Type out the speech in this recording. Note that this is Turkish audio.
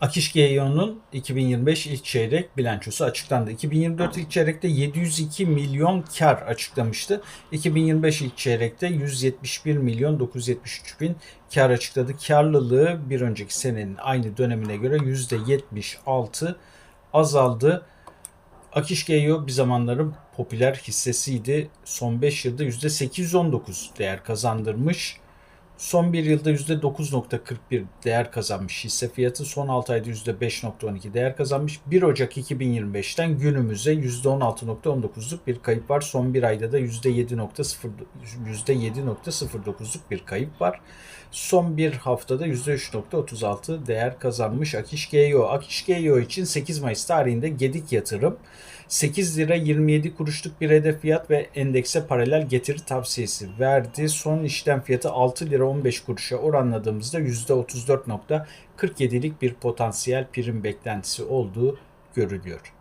Akiş GEO'nun 2025 ilk çeyrek bilançosu açıklandı. 2024 ilk çeyrekte 702 milyon kar açıklamıştı. 2025 ilk çeyrekte 171 milyon 973 bin kar açıkladı. Karlılığı bir önceki senenin aynı dönemine göre %76 azaldı. Akiş GEO bir zamanların popüler hissesiydi. Son 5 yılda %819 değer kazandırmış. Son bir yılda %9.41 değer kazanmış hisse fiyatı. Son 6 ayda %5.12 değer kazanmış. 1 Ocak 2025'ten günümüze %16.19'luk bir kayıp var. Son bir ayda da %7.0 %7.09'luk bir kayıp var. Son bir haftada %3.36 değer kazanmış Akiş GEO. Akiş GEO için 8 Mayıs tarihinde Gedik Yatırım 8 lira 27 kuruşluk bir hedef fiyat ve endekse paralel getiri tavsiyesi verdi. Son işlem fiyatı 6 lira 15 kuruşa oranladığımızda %34.47'lik bir potansiyel prim beklentisi olduğu görülüyor.